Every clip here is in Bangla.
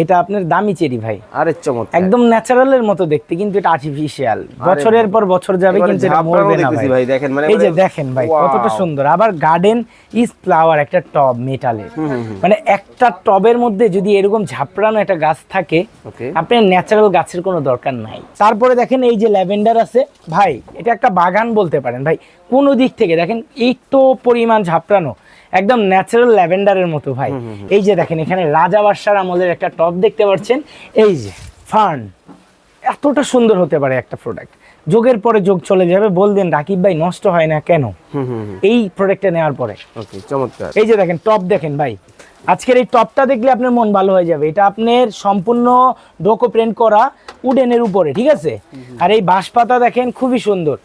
এটা আপনার দামি চেরি ভাই। আরে চমৎকার। একদম ন্যাচারালের মতো দেখতে কিন্তু এটা আর্টিফিশিয়াল বছরের পর বছর যাবে কিন্তু এটা মরবে না ভাই। দেখেন, মানে এই যে দেখেন ভাই কতটা সুন্দর। আবার গার্ডেন ইজ ফ্লাওয়ার একটা টব মেটালের মানে একটা টবের মধ্যে যদি এরকম ঝাপড়ানো একটা গাছ থাকে ওকে আপনার ন্যাচারাল গাছের কোনো দরকার নাই। তারপরে দেখেন এই যে ল্যাভেন্ডার আছে ভাই এটা একটা বাগান বলতে পারেন ভাই। কোনো দিক থেকে দেখেন এই তো পরিমাণ ঝাপড়ানো। একদম ন্যাচারাল ল্যাভেন্ডারের মতো ভাই। এই যে দেখেন এখানে রাজা বাদশার আমলের একটা টপ দেখতে পাচ্ছেন। এই যে ফার্ন। এতটা সুন্দর হতে পারে একটা প্রোডাক্ট যোগের পরে যোগ চলে যাবে বলবেন রাকিব ভাই নষ্ট হয় না কেন? এই প্রোডাক্টটা নেওয়ার পরে। ওকে চমৎকার। এই যে দেখেন টপ দেখেন ভাই। আজকের এই টপটা দেখলে আপনার মন ভালো হয়ে যাবে। এটা আপনার সম্পূর্ণ ডোকো প্রিন্ট করা উডেনের উপরে ঠিক আছে? আর এই বাঁশপাতা দেখেন খুবই সুন্দর।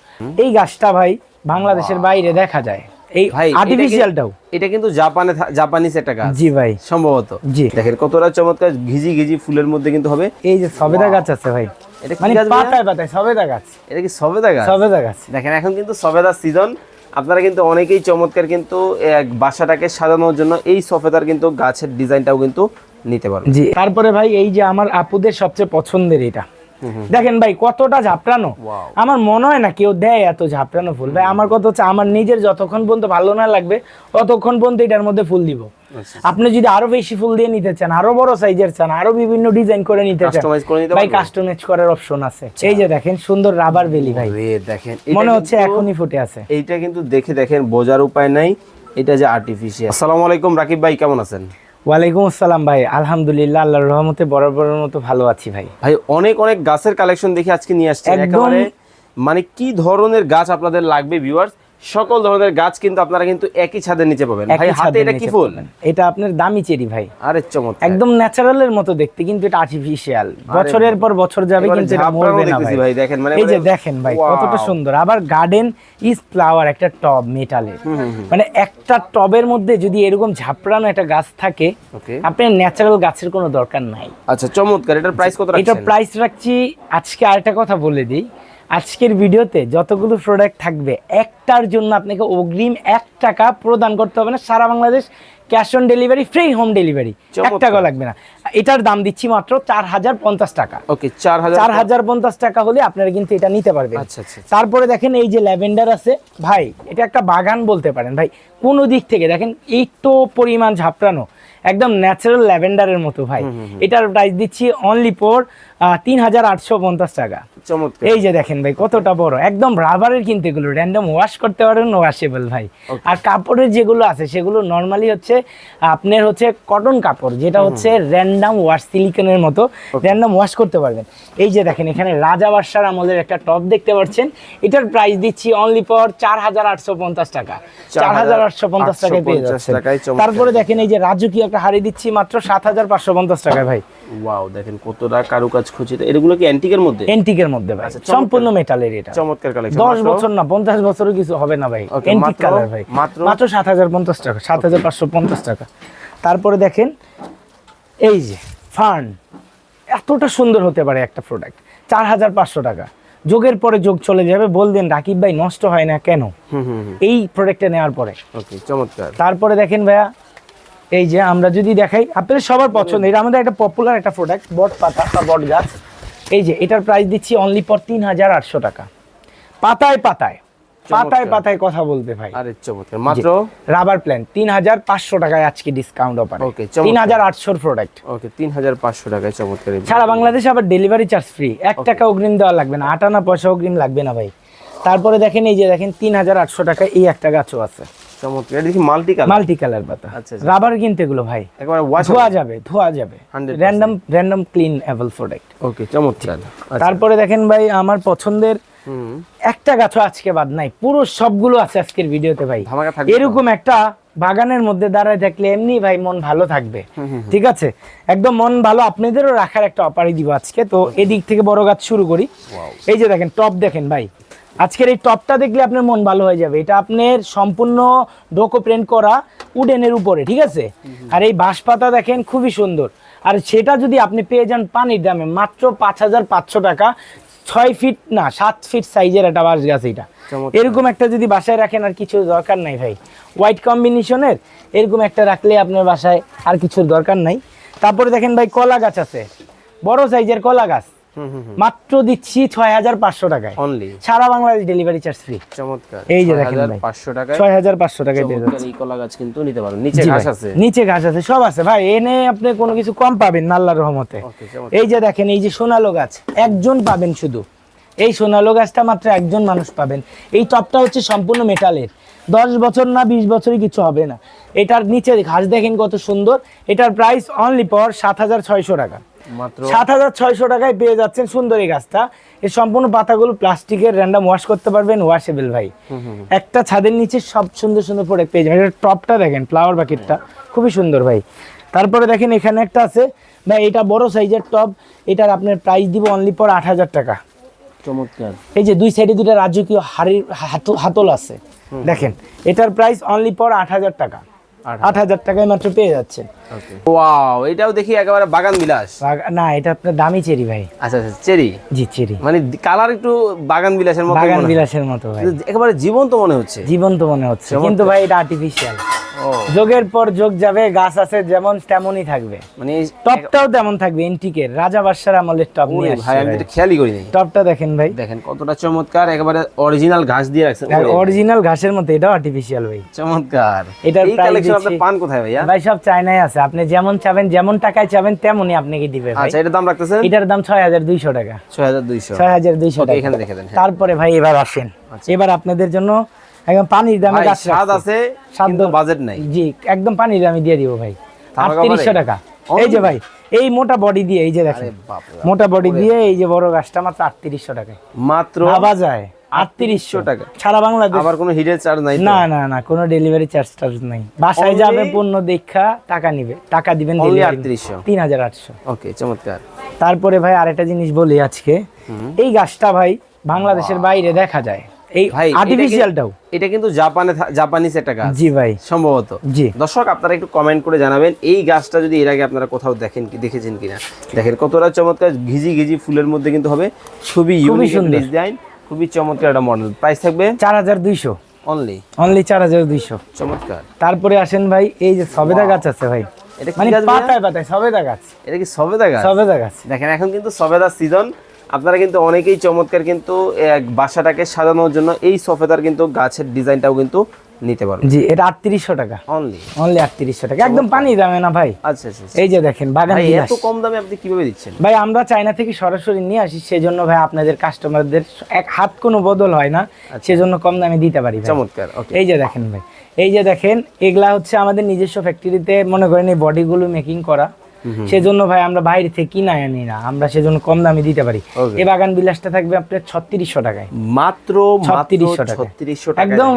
এই গাছটা ভাই বাংলাদেশের বাইরে দেখা যায়। এই আর্টিফিশিয়ালটাও এটা কিন্তু জাপানে জাপানিজ একটা গাছ। জি ভাই। সম্ভবত। জি। দেখেন কতটা চমৎকার ঘিজি ঘিজি ফুলের মধ্যে কিন্তু হবে। এই যে সবেদা গাছ আছে ভাই। এটা কি মানে গাছ পাতায় পাতায় সবেদা গাছ। এটা কি সবেদা গাছ? সবেদা গাছ। দেখেন এখন কিন্তু সবেদার সিজন আপনারা কিন্তু অনেকেই চমৎকার কিন্তু বাসাটাকে সাজানোর জন্য এই সফেদার কিন্তু গাছের ডিজাইনটাও কিন্তু নিতে পারবেন। জি। তারপরে ভাই এই যে আমার আপুদের সবচেয়ে পছন্দের এটা। দেখেন ভাই কতটা Wow. আমার মনে হয় না কেউ দেয় এত ঝাপড়ানো ফুল। ভাই আমার কথা হচ্ছে আমার নিজের যতক্ষণ পর্যন্ত ভালো না লাগবে ততক্ষণ পর্যন্ত এটার মধ্যে ফুল দিব। আচ্ছা। আপনি যদি আরও বেশি ফুল দিয়ে নিতে চান আরও বড় সাইজের চান আরও বিভিন্ন ডিজাইন করে নিতে চান ভাই কাস্টমাইজ করার অপশন আছে। এই যে দেখেন সুন্দর রাবার বেলি ভাই। দেখেন মনে হচ্ছে এখনই ফুটে আছে। এইটা কিন্তু দেখে দেখেন বোঝার উপায় নাই। এটা যে আর্টিফিশিয়াল আসসালামু আলাইকুম রাকিব ভাই কেমন আছেন? ওয়ালাইকুম আসসালাম ভাই। আলহামদুলিল্লাহ আল্লাহর রহমতে বরাবরের মতো ভালো আছি ভাই। ভাই অনেক অনেক গাছের কালেকশন দেখে আজকে নিয়ে আসছি একেবারে মানে কি ধরনের গাছ আপনাদের লাগবে ভিউয়ার্স সকল ধরনের গাছ কিন্তু আপনারা কিন্তু একই ছাদের নিচে পাবেন। ভাই হাতে এটা কি ফুল? এটা আপনার দামি চেরি ভাই। আরে চমৎকার। একদম ন্যাচারালের মতো দেখতে কিন্তু এটা আর্টিফিশিয়াল বছরের পর বছর যাবে কিন্তু এটা মরবে না ভাই। দেখেন, মানে এই যে দেখেন ভাই কতটা সুন্দর। আবার গার্ডেন ইজ ফ্লাওয়ার একটা টব মেটালের মানে একটা টবের মধ্যে যদি এরকম ঝাপড়ানো একটা গাছ থাকে ওকে। আপনার ন্যাচারাল গাছের কোনো দরকার নাই। আচ্ছা চমৎকার। এটার প্রাইস কত রাখছেন? এটা প্রাইস রাখছি আজকে আরেকটা কথা বলে দিই। আজকের ভিডিওতে যতগুলো প্রোডাক্ট থাকবে একটার জন্য আপনাকে অগ্রিম এক টাকা প্রদান করতে হবে না। সারা Bangladesh cash on delivery free home delivery এক। টাকা লাগবে না। এটার দাম দিচ্ছি মাত্র চার হাজার পঞ্চাশ টাকা। ওকে চার হাজার চার হাজার পঞ্চাশ টাকা হলে আপনারা কিন্তু এটা নিতে পারবেন। আচ্ছা আচ্ছা তারপরে দেখেন এই যে ল্যাভেন্ডার আছে। ভাই এটা একটা বাগান বলতে পারেন। ভাই কোনো দিক থেকে? দেখেন তো পরিমাণ ঝাপড়ানো একদম ন্যাচারাল ল্যাভেন্ডারের মতো ভাই। এটার প্রাইস দিচ্ছি অনলি ফর তিন হাজার আটশো পঞ্চাশ টাকা। চমৎকার। এই যে দেখেন ভাই কতটা বড়। একদম রাবারের কিন্তু এগুলো। র্যান্ডম ওয়াশ করতে পারেন ওয়াশেবল ভাই। আর কাপড়ের যেগুলো আছে সেগুলো নর্মালি হচ্ছে আপনার হচ্ছে কটন কাপড় যেটা হচ্ছে র্যান্ডম ওয়াশ সিলিকনের মতো। র্যান্ডম ওয়াশ করতে পারবেন। এই যে দেখেন এখানে রাজা বাদশার আমলের একটা টপ দেখতে পাচ্ছেন। এটার প্রাইস দিচ্ছি অনলি ফর চার হাজার আটশো পঞ্চাশ টাকা। চার হাজার আটশো পঞ্চাশ টাকায় পেয়ে 850 যাচ্ছেন। তারপরে দেখেন এই যে রাজকীয় একটা হাড়ি দিচ্ছি মাত্র সাত হাজার পাঁচশো পঞ্চাশ টাকায় ভাই। ওয়াও দেখেন কতটা কারুকাজ খচিত এগুলো কি অ্যান্টিকের মধ্যে? এন্টিকের মধ্যে ভাই। আচ্ছা, সম্পূর্ণ মেটালের এটা। চমৎকার কালেকশন দশ বছর না পঞ্চাশ বছরও কিছু হবে না ভাই। মাত্র- কালার ভাই। মাত্র- মাত্র সাত হাজার পঞ্চাশ টাকা সাত হাজার পাঁচশো পঞ্চাশ টাকা। তারপরে দেখেন এই যে ফার্ন। এতটা সুন্দর হতে পারে একটা প্রোডাক্ট চার হাজার পাঁচশো টাকা। যোগের পরে যোগ চলে যাবে বলবেন রাকিব ভাই নষ্ট হয় না কেন? এই প্রোডাক্টটা নেওয়ার পরে। ওকে চমৎকার। তারপরে দেখেন ভাইয়া এই যে আমরা যদি দেখাই আপনাদের সবার পছন্দ এটা আমাদের একটা পপুলার একটা প্রোডাক্ট বট পাতা বা বট গাছ। এই যে এটার প্রাইস দিচ্ছি অনলি ফর তিন হাজার আটশো টাকা। পাতায় পাতায় পাতায় পাতায় কথা বলবে ভাই। আরে চমৎকার। মাত্র? রাবার প্ল্যান তিন হাজার পাঁচশো টাকায় আজকে ডিসকাউন্ট অফার ওকে তিন হাজার আটশোর প্রোডাক্ট ওকে তিন হাজার পাঁচশো টাকায় চমৎকার। সারা বাংলাদেশে আবার ডেলিভারি চার্জ ফ্রি এক টাকা অগ্রিম দেওয়া লাগবে না আটানা পয়সা অগ্রিম লাগবে না ভাই। তারপরে দেখেন এই যে দেখেন তিন হাজার আটশো টাকায় এই একটা গাছও আছে। চমৎকার। এটা দেখি মাল্টি কালার মাল্টি কালার পাতা আচ্ছা, আচ্ছা। রাবার কিনতে এগুলো ভাই। একেবারে ওয়াশ ধোয়া যাবে ধোয়া যাবে। Random random clean avail product okay চমৎকার। আচ্ছা। তারপরে দেখেন ভাই আমার পছন্দের একটা গাছও আজকে বাদ নাই। পুরো সবগুলো আছে আজকের ভিডিওতে ভাই? এরকম একটা বাগানের মধ্যে দাঁড়ায় থাকলে এমনি ভাই মন ভালো থাকবে। ঠিক আছে? একদম মন ভালো আপনাদেরও রাখার একটা অপারি দিব আজকে। তো এদিক থেকে বড় গাছ শুরু করি। এই যে দেখেন টপ দেখেন ভাই। আজকের এই টপটা দেখলে আপনার মন ভালো হয়ে যাবে। এটা আপনার সম্পূর্ণ ডোকো প্রিন্ট করা উডেনের উপরে ঠিক আছে? আর এই বাঁশপাতা দেখেন খুবই সুন্দর। আর সেটা যদি আপনি পেয়ে যান পানির দামে মাত্র পাঁচ হাজার পাঁচশো টাকা। ছয় ফিট না সাত ফিট সাইজের একটা বাঁশ গাছ এটা। এরকম একটা যদি বাসায় রাখেন আর কিছু দরকার নাই ভাই। হোয়াইট কম্বিনেশনের এরকম একটা রাখলে আপনার বাসায় আর কিছুর দরকার নাই। তারপরে দেখেন ভাই কলা গাছ আছে। বড় সাইজের কলা গাছ। মাত্র দিচ্ছি ছয় হাজার পাঁচশো টাকায়। অনলি সারা বাংলাদেশ ডেলিভারি চার্জ ফ্রি চমৎকার। এই যে দেখেন ভাই। পাঁচশো টাকায়। ছয় হাজার পাঁচশো টাকায় পেয়ে যাচ্ছে এই কলা গাছ কিন্তু নিতে পারেন নিচে ঘাস আছে। নিচে ঘাস আছে সব আছে। ভাই এনে আপনি কোনো কিছু কম পাবেন না আল্লাহর রহমতে। এই যে দেখেন এই যে সোনালো গাছ একজন পাবেন শুধু। এই সোনালো গাছটা মাত্র একজন মানুষ পাবেন। এই টপটা হচ্ছে সম্পূর্ণ মেটালের দশ বছর না বিশ বছরই কিছু হবে না। এটার নিচে ঘাস দেখেন কত সুন্দর। এটার প্রাইস অনলি পর সাত হাজার ছয়শো টাকা। সাত হাজার ছয়শো টাকায় পেয়ে যাচ্ছেন সুন্দর এই গাছটা। এর সম্পূর্ণ পাতাগুলো প্লাস্টিকের র্যান্ডাম ওয়াশ করতে পারবেন ওয়াশেবেল ভাই। একটা ছাদের নিচে সব সুন্দর সুন্দর প্রোডাক্ট পেয়ে যাবেন। টপটা দেখেন ফ্লাওয়ার বাকেটটা খুবই সুন্দর ভাই। তারপরে দেখেন এখানে একটা আছে। ভাই এটা বড় সাইজের টপ এটার আপনার প্রাইস দিব অনলি পর আট হাজার টাকা। চমৎকার। এই যে দুই সাইডে দুটো রাজকীয় হাড়ির হাত- হাতল আছে। দেখেন এটার প্রাইস অনলি পর আট হাজার টাকা। আট হাজার। টাকায় মাত্র পেয়ে যাচ্ছেন। ওয়াও এটাও দেখি একেবারে বাগান বিলাস। না এটা আপনার দামি চেরি ভাই। আচ্ছা আচ্ছা চেরি? জি চেরি। মানে কালার একটু বাগান বিলাসের মতো বাগান বিলাসের মতো ভাই। একেবারে জীবন্ত মনে হচ্ছে। জীবন্ত মনে হচ্ছে। কিন্তু ভাই এটা আর্টিফিশিয়াল যোগের পর যোগ যাবে গাছ আছে যেমন তেমনই থাকবে। মানে টপটাও তেমন থাকবে এন্টিকের রাজা বাদশার আমলের টপ নিয়ে ভাই আমি তো খেয়ালই করিনি। টপটা দেখেন ভাই। দেখেন কতটা চমৎকার একেবারে অরিজিনাল ঘাস দিয়ে রাখছেন। ওরে, অরিজিনাল ঘাসের মতো এটাও আর্টিফিশিয়াল ভাই। চমৎকার। এটার এই কালেকশন আপনি পান কোথায় ভাইয়া? ভাই সব চায়নায় আছে। আপনি যেমন চাবেন যেমন টাকায় চাবেন তেমনই আপনাকে দিবে ভাই। আচ্ছা এটার দাম রাখতেছেন? এটার দাম ছয় হাজার দুইশো টাকা। ছয় হাজার দুইশো। ছয় হাজার দুইশো ওকে টাকা। এখানে রেখে দেন হ্যাঁ। তারপরে ভাই এবার আসেন। এবার আপনাদের জন্য একদম পানির দামে গাছ স্বাদ আছে কিন্তু বাজেট নাই। জি একদম পানির দামে দিয়ে দিব ভাই। তামাক আটত্রিশশো আবারে? টাকা এই যে ভাই এই মোটা বডি দিয়ে এই যে দেখেন। মোটা বডি দিয়ে এই যে বড় গাছটা মাত্র আটত্রিশশো টাকায়। মাত্র ভাবা যায়। আটত্রিশশো টাকা। সারা বাংলাদেশ আবার কোনো হিডেন চার্জ নাই না না না কোনো ডেলিভারি চার্জ টার্জ নাই। বাসায় যাবে পণ্য দেখা টাকা নিবে। টাকা দিবেন Only 3800 তিন হাজার আটশো। ওকে চমৎকার। তারপরে ভাই আরেকটা জিনিস বলি আজকে। এই গাছটা ভাই বাংলাদেশের বাইরে দেখা যায়। এই ভাই এটা কি- আর্টিফিশিয়ালটাও এটা কিন্তু জাপানে জাপানিজ একটা গাছ। জি ভাই। সম্ভবত। জি। দর্শক আপনারা একটু কমেন্ট করে জানাবেন এই গাছটা যদি এর আগে আপনারা কোথাও দেখেন কি দেখেছেন কিনা? দেখেন কতটা চমৎকার ঘিজি ঘিজি ফুলের মধ্যে কিন্তু হবে। খুবই ইউনিক ডিজাইন খুবই চমৎকার একটা মডেল প্রাইস থাকবে? চার হাজার দুইশো। অনলি অনলি চার হাজার দুইশো। চমৎকার। তারপরে আসেন ভাই এই যে সবেদা গাছ আছে ভাই। এটা কি মানে পাতায় পাতায় সবেদা গাছ। এটা কি সবেদা গাছ? সবেদা গাছ। দেখেন এখন কিন্তু সবেদা সিজন আপনারা কিন্তু অনেকেই চমৎকার কিন্তু এক বাসাটাকে সাজানোর জন্য এই সফেদার কিন্তু গাছের ডিজাইনটাও কিন্তু নিতে পারবেন। জি এটা আটত্রিশশো টাকা। অনলি অনলি আটত্রিশশো টাকা। একদম পানি দামে না ভাই? আচ্ছা আচ্ছা আচ্ছা। এই যে দেখেন বাগান এত কম দামে আপনি কীভাবে দিচ্ছেন? ভাই আমরা চায়না থেকে সরাসরি নিয়ে আসি সেজন্য ভাই আপনাদের কাস্টমারদের এক হাত কোনো বদল হয় না সেজন্য কম দামে দিতে পারি ভাই। চমৎকার ওকে এই যে দেখেন ভাই এই যে দেখেন এগুলা হচ্ছে আমাদের নিজস্ব ফ্যাক্টরিতে মনে করেন এই বডিগুলো মেকিং করা। সেজন্য ভাই আমরা বাইরে থেকে কিনা আনি না আমরা সেজন্য কম দামে দিতে পারি। এই বাগান বিলাসটা থাকবে আপনার ছত্রিশশো টাকায়। মাত্র ছত্রিশশো টাকা একদম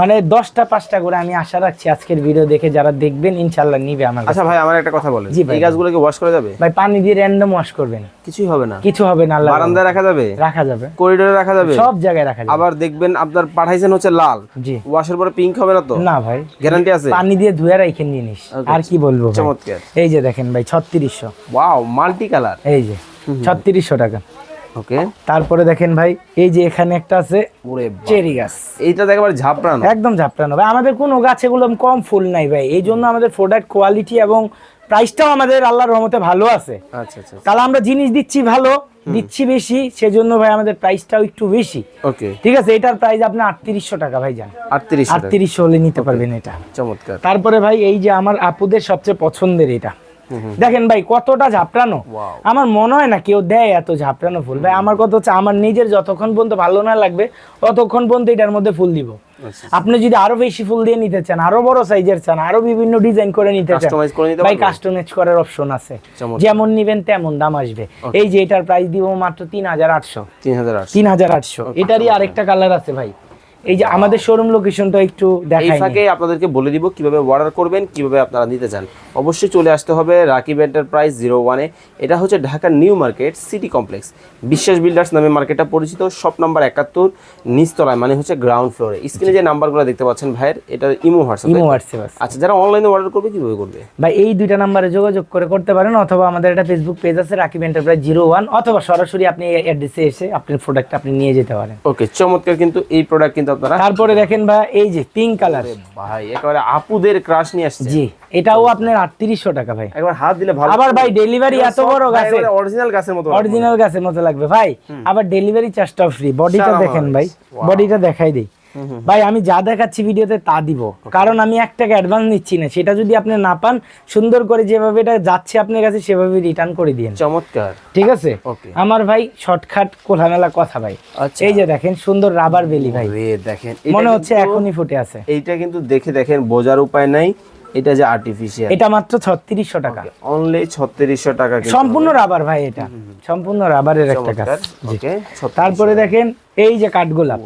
মানে দশটা পাঁচটা করে আমি আশা রাখছি আজকের ভিডিও দেখে যারা দেখবেন ইনশাল্লাহ নিবে আমার আচ্ছা ভাই আমার একটা কথা বলেন। এই গাছগুলোকে ওয়াশ করা যাবে? ভাই পানি দিয়ে র্যান্ডম ওয়াশ করবেন। কিছুই হবে না। কিছু হবে না বারান্দায় রাখা যাবে? রাখা যাবে। করিডোরে রাখা যাবে? সব জায়গায় রাখা যাবে। আবার দেখবেন আপনার পাঠাইছেন হচ্ছে লাল। জি। ওয়াশের পরে পিঙ্ক হবে না তো? না ভাই। গ্যারান্টি আছে? পানি দিয়ে ধুয়ে রাখেন জিনিস। আর কি বলব চমৎকার। এই যে দেখেন ভাই ছত্রিশশো। ওয়াও মাল্টি কালার এই যে ছত্রিশশো টাকা। ওকে তারপরে দেখেন ভাই এই যে এখানে একটা আছে চেরি গাছ। এইটা দেখবার ঝাপড়ানো। একদম ঝাপটানো ভাই আমাদের কোনো গাছ এগুলো কম ফুল নাই ভাই। এই জন্য আমাদের প্রোডাক্ট কোয়ালিটি এবং প্রাইসটাও আমাদের আল্লাহর রহমতে ভালো আছে। আচ্ছা আচ্ছা তাহলে আমরা জিনিস দিচ্ছি ভালো দিচ্ছি বেশি সেজন্য ভাই আমাদের প্রাইসটাও একটু বেশি। ওকে ঠিক আছে এটার প্রাইস আপনি আটত্রিশশো টাকা ভাই যান আটত্রিশ আটত্রিশশো হলে নিতে পারবেন এটা। চমৎকার। তারপরে ভাই এই যে আমার আপুদের সবচেয়ে পছন্দের এটা। দেখেন ভাই কতটা ঝাপটানো। আমার মনে হয় না কেউ দেয় এত ঝাপটানো ফুল। ভাই আমার কথা হচ্ছে আমার নিজের যতক্ষণ পর্যন্ত ভালো না লাগবে ততক্ষণ পর্যন্ত এটার মধ্যে ফুল দিব। আচ্ছা আপনি যদি আরও বেশি ফুল দিয়ে নিতে চান আরও বড় সাইজের চান আরও বিভিন্ন ডিজাইন করে নিতে চান কাস্টমাইজ ভাই? কাস্টমাইজ করার অপশন আছে। যেমন নিবেন তেমন দাম আসবে। এই যে এটার প্রাইস দিব মাত্র তিন হাজার আটশো। তিন হাজার আটশো। এটারই আরেকটা কালার আছে ভাই। এই যে আমাদের শোরুম লোকেশনটা একটু দেখাই ফাঁকে আপনাদেরকে বলে দিব কীভাবে অর্ডার করবেন কীভাবে আপনারা নিতে চান। অবশ্যই চলে আসতে হবে রাকিব এন্টারপ্রাইজ জিরো ওয়ানে এটা হচ্ছে ঢাকার new market city complex Biswas builders নামে মার্কেটটা পরিচিত শপ নাম্বার একাত্তর নিচতলায় মানে হচ্ছে গ্রাউন্ড ফ্লোরে স্ক্রিনে যে নাম্বারগুলো দেখতে পাচ্ছেন ভাইয়ের এটা ইমো হোয়াটসঅ্যাপ। ইমো হোয়াটসঅ্যাপ আচ্ছা যারা অনলাইনে অর্ডার করবে কীভাবে করবে? বা এই দুইটা নাম্বারে যোগাযোগ করে করতে পারেন অথবা আমাদের একটা ফেসবুক পেজ আছে রাকিব এন্টারপ্রাইজ জিরো ওয়ান অথবা সরাসরি আপনি অ্যাড্রেসে এসে আপনার প্রোডাক্ট আপনি নিয়ে যেতে পারেন। ওকে চমৎকার। কিন্তু এই প্রোডাক্ট কিন্তু আপনারা তারপরে দেখেন ভাই এই যে পিঙ্ক কালার ভাই একেবারে আপুদের ক্রাশ নিয়ে আসছে। জি এটাও আপনার আটত্রিশশো টাকা ভাই। একবার হাত দিলে ভালো আবার ভাই ডেলিভারি এত বড় গাছে অরিজিনাল গাছের। মতো অরিজিনাল গাছের মতো লাগবে ভাই। আবার ডেলিভারি চার্জটাও ফ্রি বডিটা দেখেন ভাই. বডিটা দেখাই দিই। ভাই আমি যা দেখাচ্ছি ভিডিওতে তা দিব। কারণ আমি এক টাকা অ্যাডভান্স নিচ্ছি না। সেটা যদি আপনি না পান সুন্দর করে যেভাবে এটা যাচ্ছে আপনার কাছে সেভাবে রিটার্ন করে দিন চমৎকার। ঠিক আছে? আমার ভাই শর্টকাট কোলামেলা কথা ভাই। আচ্ছা। এই যে দেখেন সুন্দর রাবার বেলি ভাই। দেখেন মনে হচ্ছে এখনই ফুটে আছে। এইটা কিন্তু দেখে দেখেন বোঝার উপায় নাই। এটা যে আর্টিফিশিয়াল এটা মাত্র ছত্রিশশো টাকা। অনলি ছত্রিশশো টাকা সম্পূর্ণ রাবার ভাই এটা। সম্পূর্ণ রাবারের একটা কাজ। ওকে তারপরে দেখেন এই যে কাঠগোলাপ।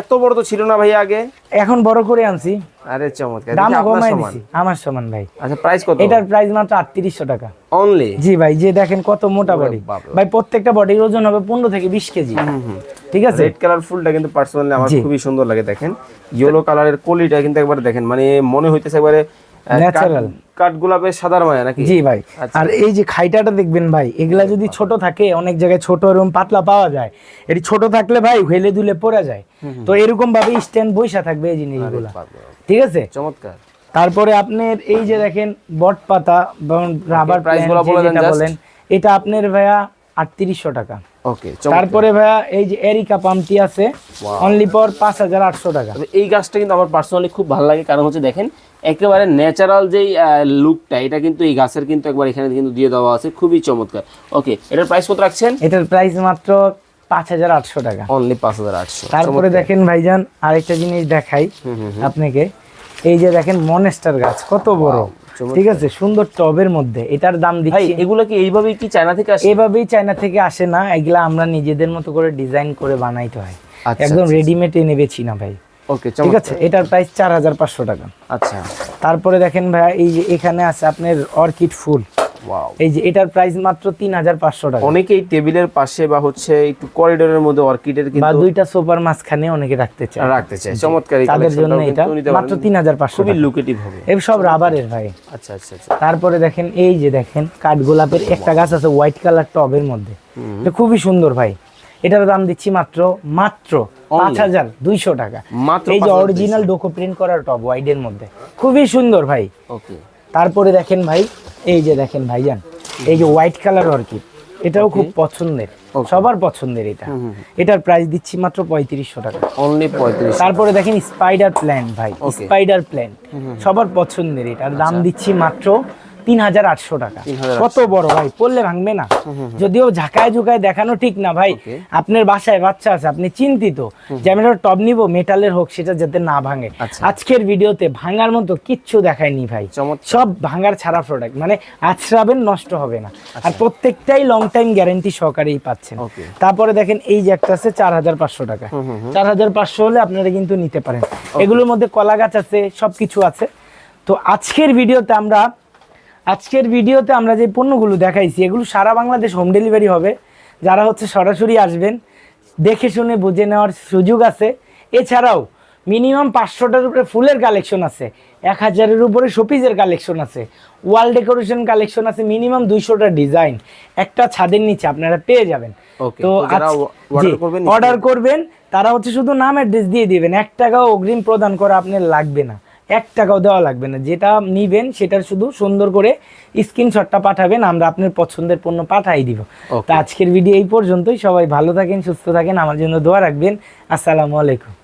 এত বড় তো ছিল না ভাই আগে? এখন বড় করে আনছি। আরে চমৎকার দাম কমাই দিছি আমার সমান ভাই। আচ্ছা প্রাইস কত? এটার প্রাইস মাত্র আটত্রিশশো টাকা। অনলি জি ভাই যে দেখেন কত মোটা বডি ভাই প্রত্যেকটা বডির ওজন হবে পনেরো থেকে বিশ কেজি। ঠিক আছে? রেড কালার ফুলটা কিন্তু পার্সোনালি আমার খুবই সুন্দর লাগে দেখেন। ইয়েলো কালারের কলিটা কিন্তু একবার দেখেন মানে মনে হইতেছে একবারে Natural। সাদার মায়া নাকি? জি ভাই। আচ্ছা। আর এই যে খাইটাটা দেখবেন ভাই এগুলা যদি ছোট থাকে অনেক জায়গায় ছোট এরকম পাতলা পাওয়া যায়। এটি ছোট থাকলে ভাই হেলে দুলে পড়ে যায়। তো এরকম ভাবে স্ট্যান্ড বৈশা থাকবে এই জিনিসগুলো। ঠিক আছে? চমৎকার। তারপরে আপনার এই যে দেখেন বট পাতা রাবার প্রাইস। বলেন এটা আপনার ভাইয়া আটত্রিশশো টাকা। ওকে তারপরে ভাইয়া এই যে এরিকা পাম্পটি আছে অনলি পর পাঁচ হাজার আটশো টাকা। এই গাছটা কিন্তু আমার পার্সোনালি খুব ভালো লাগে কারণ হচ্ছে দেখেন একেবারে ন্যাচারাল যেই লুকটা এটা কিন্তু এই গাছের কিন্তু একবার এখানে কিন্তু দিয়ে দেওয়া আছে খুবই চমৎকার। ওকে এটার প্রাইস কত রাখছেন? এটার প্রাইস মাত্র পাঁচ হাজার আটশো টাকা। অনলি পাঁচ হাজার আটশো তারপরে দেখেন ভাইজান আরেকটা জিনিস দেখাই আপনাকে। এই যে দেখেন মনেস্টার গাছ কত বড়। ঠিক আছে সুন্দর টবের মধ্যে। এটার দাম দিচ্ছি। এগুলো কি এইভাবেই কি চায়না থেকে আসে? এভাবেই চায়না থেকে আসে না এগুলা আমরা নিজেদের মতো করে ডিজাইন করে বানাইতে হয়। আচ্ছা, একদম রেডিমেড এনে বেছি না ভাই। ওকে ঠিক আছে এটার প্রাইস চার হাজার পাঁচশো টাকা। আচ্ছা। তারপরে দেখেন ভাই এই যে এখানে আছে আপনার অর্কিড ফুল। এই যে এটার প্রাইস মাত্র তিন হাজার পাঁচশো টাকা। অনেকেই টেবিলের পাশে বা হচ্ছে একটু করিডোরের মধ্যে অর্কিডের বা দুইটা সোফার মাঝখানে অনেকে রাখতে চায়। রাখতে চাই চমৎকার তাদের জন্য এটা মাত্র তিন হাজার পাঁচশো খুবই লুকেটিভ হবে। এই সব রাবারের ভাই। আচ্ছা আচ্ছা আচ্ছা। তারপরে দেখেন এই যে দেখেন কাঠগোলাপের একটা গাছ আছে হোয়াইট কালার টবের মধ্যে। এটা খুবই সুন্দর ভাই। এটার দাম দিচ্ছি মাত্র মাত্র পাঁচ হাজার দুইশো টাকা। এই যে অরিজিনাল ডোকো প্রিন্ট করার টব হোয়াইটের মধ্যে। খুবই সুন্দর ভাই। ওকে তারপরে দেখেন ভাই এই যে দেখেন ভাইজান এই যে হোয়াইট কালার অর্কিড এটাও খুব পছন্দের সবার পছন্দের এটা। এটার প্রাইস দিচ্ছি মাত্র পঁয়ত্রিশশো টাকা। অনলি পঁয়ত্রিশ তারপরে দেখেন স্পাইডার প্ল্যান ভাই স্পাইডার প্ল্যান সবার পছন্দের এটার দাম দিচ্ছি মাত্র তিন হাজার আটশো টাকা। কত বড় ভাই পড়লে ভাঙবে না। যদিও ঝাঁকায় ঝুঁকায় দেখানো ঠিক না ভাই আপনার বাসায় বাচ্চা আছে আপনি চিন্তিত। যে আমি একটা টব নিবো মেটালের হোক সেটা যাতে না ভাঙে। আচ্ছা। আজকের ভিডিওতে ভাঙার মতো কিচ্ছু দেখায়নি ভাই। সব ভাঙার ছাড়া প্রোডাক্ট মানে আছড়াবেন নষ্ট হবে না। আর প্রত্যেকটাই লং টাইম গ্যারেন্টি সহকারেই পাচ্ছেন। তারপরে দেখেন এই যে একটা আছে চার হাজার পাঁচশো টাকা। চার হাজার পাঁচশো হলে আপনারা কিন্তু নিতে পারেন। এগুলোর মধ্যে কলা গাছ আছে সবকিছু আছে। তো আজকের ভিডিওতে আমরা আজকের ভিডিওতে আমরা যে পণ্যগুলো দেখাইছি এগুলো সারা বাংলাদেশ হোম ডেলিভারি হবে। যারা হচ্ছে সরাসরি আসবেন দেখে শুনে বুঝে নেওয়ার সুযোগ আছে। এছাড়াও মিনিমাম পাঁচশোটার উপরে ফুলের কালেকশন আছে এক হাজারের উপরে শোপিজের কালেকশন আছে ওয়াল ডেকোরেশন কালেকশন আছে মিনিমাম দুইশোটা ডিজাইন একটা ছাদের নিচে আপনারা পেয়ে যাবেন। তো অর্ডার করবেন তারা হচ্ছে শুধু নাম অ্যাড্রেস দিয়ে দিবেন। এক টাকাও অগ্রিম প্রদান করা আপনার লাগবে না। এক টাকাও দেওয়া লাগবে না। যেটা নিবেন সেটার শুধু সুন্দর করে স্ক্রিনশটটা পাঠাবেন আমরা আপনার পছন্দের পণ্য পাঠাই দিব. তো আজকের ভিডিও এই পর্যন্তই। সবাই ভালো থাকেন সুস্থ থাকেন। আমার জন্য দোয়া রাখবেন। আসসালামু আলাইকুম।